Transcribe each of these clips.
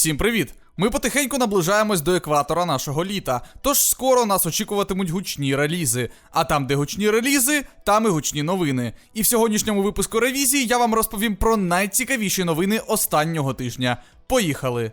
Всім привіт! Ми потихеньку наближаємось до екватора нашого літа, тож скоро нас очікуватимуть гучні релізи. А там, де гучні релізи, там і гучні новини. І в сьогоднішньому випуску ревізії я вам розповім про найцікавіші новини останнього тижня. Поїхали!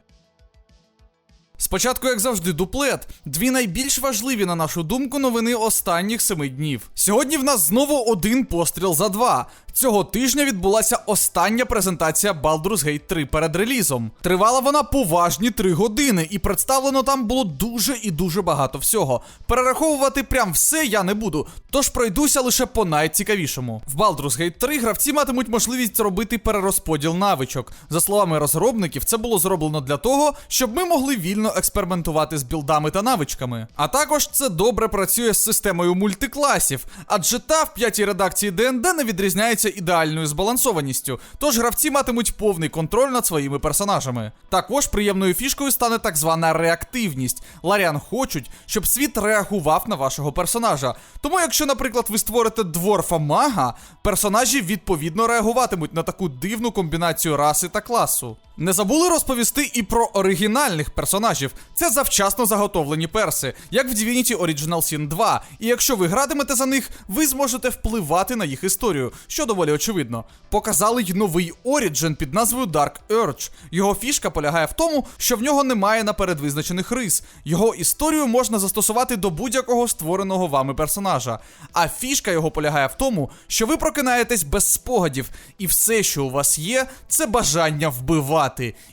Спочатку, як завжди, дуплет. Дві найбільш важливі, на нашу думку, новини останніх семи днів. Сьогодні в нас знову один постріл за два. Цього тижня відбулася остання презентація Baldur's Gate 3 перед релізом. Тривала вона поважні три години, і представлено там було дуже і дуже багато всього. Перераховувати прям все я не буду, тож пройдуся лише по найцікавішому. В Baldur's Gate 3 гравці матимуть можливість робити перерозподіл навичок. За словами розробників, це було зроблено для того, щоб ми могли вільно експериментувати з білдами та навичками. А також це добре працює з системою мультикласів, адже та в п'ятій редакції ДНД не відрізняється ідеальною збалансованістю, тож гравці матимуть повний контроль над своїми персонажами. Також приємною фішкою стане так звана реактивність. Ларіан хочуть, щоб світ реагував на вашого персонажа. Тому, якщо, наприклад, ви створите дворфа мага, персонажі відповідно реагуватимуть на таку дивну комбінацію раси та класу. Не забули розповісти і про оригінальних персонажів. Це завчасно заготовлені перси, як в Divinity Original Sin 2. І якщо ви гратимете за них, ви зможете впливати на їх історію, що доволі очевидно. Показали й новий Origin під назвою Dark Urge. Його фішка полягає в тому, що в нього немає наперед визначених рис. Його історію можна застосувати до будь-якого створеного вами персонажа. А фішка його полягає в тому, що ви прокинаєтесь без спогадів, і все, що у вас є, це бажання вбивати.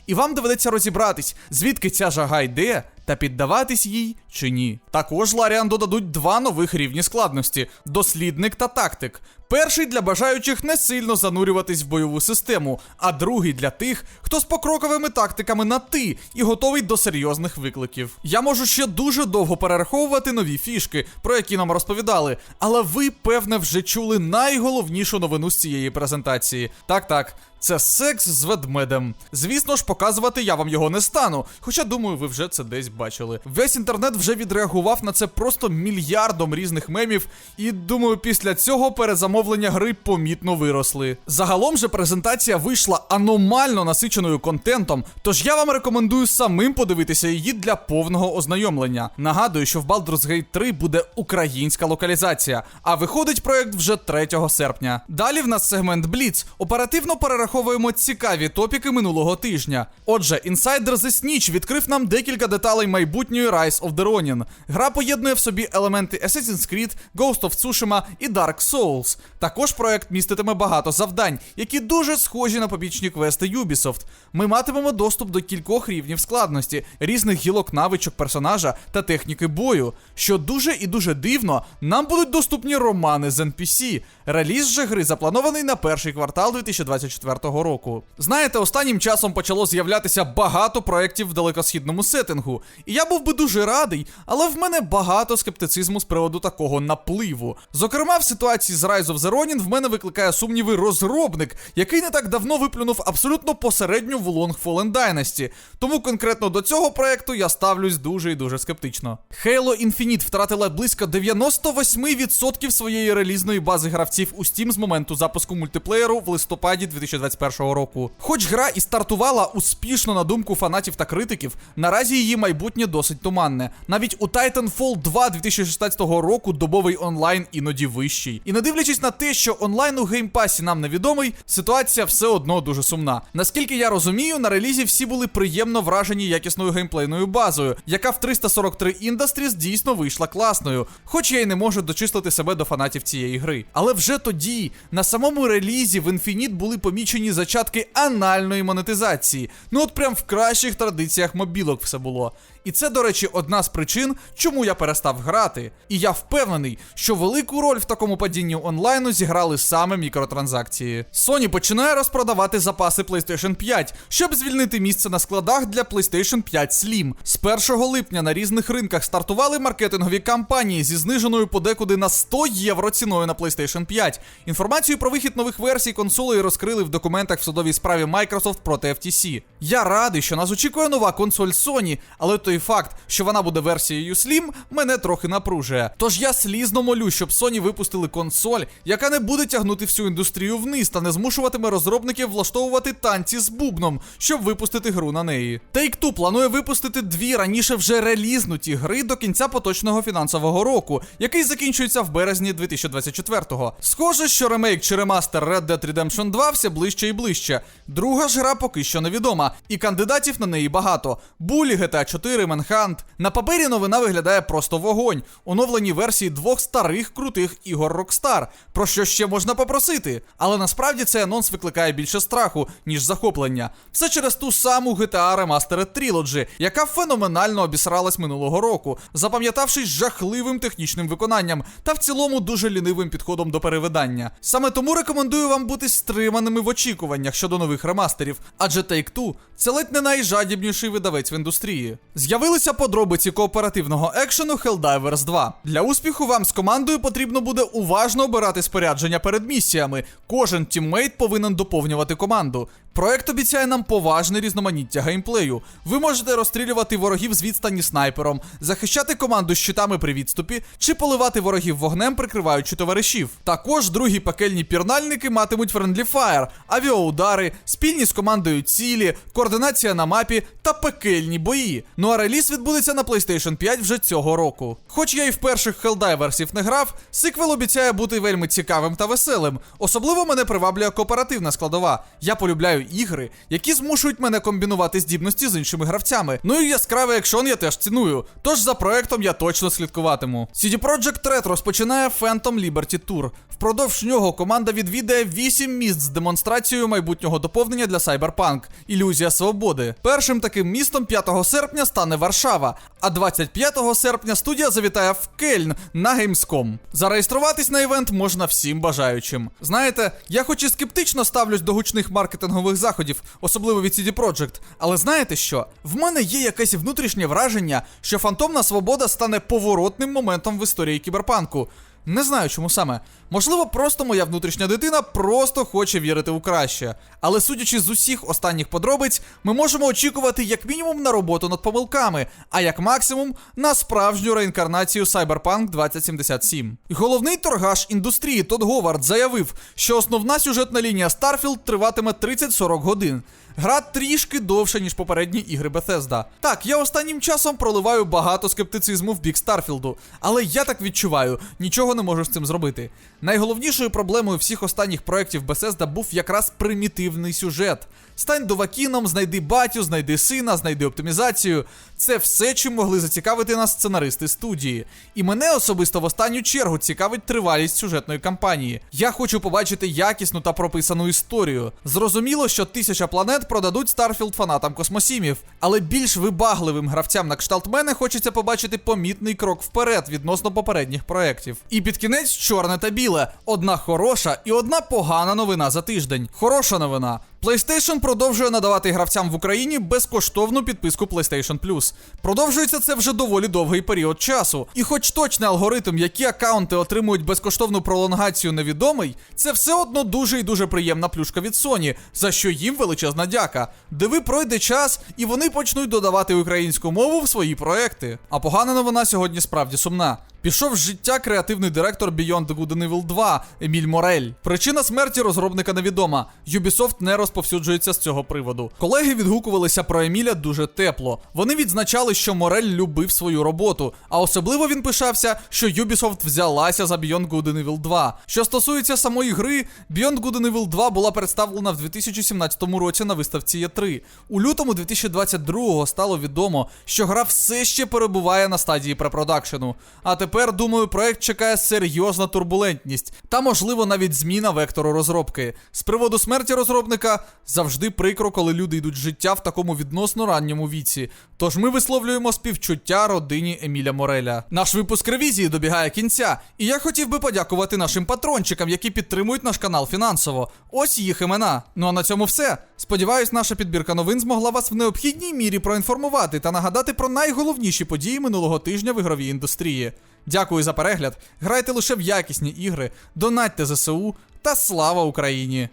І вам доведеться розібратись, звідки ця жага йде. Та піддаватись їй чи ні. Також Ларіан додадуть два нових рівні складності: дослідник та тактик. Перший для бажаючих не сильно занурюватись в бойову систему, а другий для тих, хто з покроковими тактиками на ти і готовий до серйозних викликів. Я можу ще дуже довго перераховувати нові фішки, про які нам розповідали, але ви, певне, вже чули найголовнішу новину з цієї презентації. Так, так. Це секс з ведмедем. Звісно ж, показувати я вам його не стану. Хоча, думаю, ви вже це десь бачили. Весь інтернет вже відреагував на це просто мільярдом різних мемів, і думаю, після цього перезамовлення гри помітно виросли. Загалом же презентація вийшла аномально насиченою контентом, тож я вам рекомендую самим подивитися її для повного ознайомлення. Нагадую, що в Baldur's Gate 3 буде українська локалізація, а виходить проект вже 3 серпня. Далі в нас сегмент Blitz. Оперативно перераховуємо цікаві топіки минулого тижня. Отже, інсайдер The Snitch відкрив нам декілька деталей майбутньої Rise of the Ronin. Гра поєднує в собі елементи Assassin's Creed, Ghost of Tsushima і Dark Souls. Також проект міститиме багато завдань, які дуже схожі на побічні квести Ubisoft. Ми матимемо доступ до кількох рівнів складності, різних гілок навичок персонажа та техніки бою. Що дуже і дуже дивно, нам будуть доступні романи з NPC. Реліз же гри запланований на перший квартал 2024 року. Знаєте, останнім часом почало з'являтися багато проєктів в далекосхідному сеттингу. І я був би дуже радий, але в мене багато скептицизму з приводу такого напливу. Зокрема, в ситуації з Rise of the Ronin в мене викликає сумніви розробник, який не так давно виплюнув абсолютно посередню в Long Fallen Dynasty. Тому конкретно до цього проекту я ставлюсь дуже і дуже скептично. Halo Infinite втратила близько 98% своєї релізної бази гравців у Steam з моменту запуску мультиплеєру в листопаді 2021 року. Хоч гра і стартувала успішно на думку фанатів та критиків, наразі її майбутнє досить туманне. Навіть у Titanfall 2 2016 року добовий онлайн іноді вищий. І не дивлячись на те, що онлайн у геймпасі нам невідомий, ситуація все одно дуже сумна. Наскільки я розумію, на релізі всі були приємно вражені якісною геймплейною базою, яка в 343 Industries дійсно вийшла класною, хоч я й не можу дочислити себе до фанатів цієї гри. Але вже тоді, на самому релізі в Infinite були помічені зачатки анальної монетизації. Ну от прям в кращих традиціях мобілок все було. І це, до речі, одна з причин, чому я перестав грати. І я впевнений, що велику роль в такому падінні онлайну зіграли саме мікротранзакції. Sony починає розпродавати запаси PlayStation 5, щоб звільнити місце на складах для PlayStation 5 Slim. З 1 липня на різних ринках стартували маркетингові кампанії зі зниженою подекуди на 100 євро ціною на PlayStation 5. Інформацію про вихід нових версій консолей розкрили в документах в судовій справі Microsoft проти FTC. Я радий, що нас очікує нова консоль Sony, але той той факт, що вона буде версією Slim, мене трохи напружує. Тож я слізно молю, щоб Sony випустили консоль, яка не буде тягнути всю індустрію вниз та не змушуватиме розробників влаштовувати танці з бубном, щоб випустити гру на неї. Take-Two планує випустити дві раніше вже релізнуті гри до кінця поточного фінансового року, який закінчується в березні 2024-го. Схоже, що ремейк чи ремастер Red Dead Redemption 2 все ближче і ближче. Друга ж гра поки що невідома, і кандидатів на неї багато. Булі, GTA 4, Manhunt. На папері новина виглядає просто вогонь. Оновлені версії двох старих крутих ігор Rockstar. Про що ще можна попросити? Але насправді цей анонс викликає більше страху, ніж захоплення. Все через ту саму GTA Remastered Trilogy, яка феноменально обісралась минулого року, запам'ятавшись жахливим технічним виконанням та в цілому дуже лінивим підходом до перевидання. Саме тому рекомендую вам бути стриманими в очікуваннях щодо нових ремастерів, адже Take-Two – це ледь не найжадібніший видавець в індустрії. З'явилися подробиці кооперативного екшену Helldivers 2. Для успіху вам з командою потрібно буде уважно обирати спорядження перед місіями. Кожен тіммейт повинен доповнювати команду. Проект обіцяє нам поважне різноманіття геймплею. Ви можете розстрілювати ворогів з відстані снайпером, захищати команду щитами при відступі чи поливати ворогів вогнем, прикриваючи товаришів. Також другі пекельні пірнальники матимуть Friendly Fire, авіаудари, спільні з командою цілі, координація на мапі та пекельні бої. Ну а реліз відбудеться на PlayStation 5 вже цього року. Хоч я і в перших Helldiversів не грав, сиквел обіцяє бути вельми цікавим та веселим. Особливо мене приваблює кооперативна складова. Я полюбляю ігри, які змушують мене комбінувати здібності з іншими гравцями. Ну і яскравий екшон я теж ціную. Тож за проектом я точно слідкуватиму. CD Projekt Red розпочинає Phantom Liberty Tour. Впродовж нього команда відвідає 8 міст з демонстрацією майбутнього доповнення для Cyberpunk Ілюзія свободи. Першим таким містом 5 серпня стане Варшава, а 25 серпня студія завітає в Кельн на Gamescom. Зареєструватись на івент можна всім бажаючим. Знаєте, я хоч і скептично ставлюсь до гучних маркетингових заходів, особливо від CD Projekt, але знаєте що? В мене є якесь внутрішнє враження, що фантомна свобода стане поворотним моментом в історії кіберпанку. Не знаю, чому саме. Можливо, просто моя внутрішня дитина просто хоче вірити у краще. Але судячи з усіх останніх подробиць, ми можемо очікувати як мінімум на роботу над помилками, а як максимум на справжню реінкарнацію Cyberpunk 2077. І Головний торгаш індустрії Тодд Говард заявив, що основна сюжетна лінія Starfield триватиме 30-40 годин. Гра трішки довше, ніж попередні ігри Bethesda. Так, я останнім часом проливаю багато скептицизму в бік Старфілду, але я так відчуваю, нічого не можу з цим зробити. Найголовнішою проблемою всіх останніх проєктів Bethesda був якраз примітивний сюжет. Стань довакіном, знайди батю, знайди сина, знайди оптимізацію. Це все, чим могли зацікавити нас сценаристи студії. І мене особисто в останню чергу цікавить тривалість сюжетної кампанії. Я хочу побачити якісну та прописану історію. Зрозуміло, що тисяча планет продадуть Старфілд фанатам космосімів, але більш вибагливим гравцям на кшталт мене хочеться побачити помітний крок вперед відносно попередніх проєктів. І під кінець чорне та біле. Одна хороша і одна погана новина за тиждень. Хороша новина. PlayStation продовжує надавати гравцям в Україні безкоштовну підписку PlayStation Plus. Продовжується це вже доволі довгий період часу. І хоч точний алгоритм, які аккаунти отримують безкоштовну пролонгацію, невідомий, це все одно дуже і дуже приємна плюшка від Sony, за що їм величезна дяка. Диви пройде час, і вони почнуть додавати українську мову в свої проекти. А погана новина сьогодні справді сумна. Пішов з життя креативний директор Beyond Good and Evil 2 Еміль Морель. Причина смерті розробника невідома. Ubisoft не розповсюджується з цього приводу. Колеги відгукувалися про Еміля дуже тепло. Вони відзначали, що Морель любив свою роботу, а особливо він пишався, що Ubisoft взялася за Beyond Good and Evil 2. Що стосується самої гри, Beyond Good and Evil 2 була представлена в 2017 році на виставці E3. У лютому 2022 стало відомо, що гра все ще перебуває на стадії препродакшену. А тепер, думаю, проект чекає серйозна турбулентність та, можливо, навіть зміна вектору розробки. З приводу смерті розробника завжди прикро, коли люди йдуть життя в такому відносно ранньому віці. Тож ми висловлюємо співчуття родині Еміля Мореля. Наш випуск ревізії добігає кінця, і я хотів би подякувати нашим патрончикам, які підтримують наш канал фінансово. Ось їх імена. Ну а на цьому все. Сподіваюсь, наша підбірка новин змогла вас в необхідній мірі проінформувати та нагадати про найголовніші події минулого тижня в ігровій індустрії. Дякую за перегляд. Грайте лише в якісні ігри, донатьте ЗСУ та слава Україні!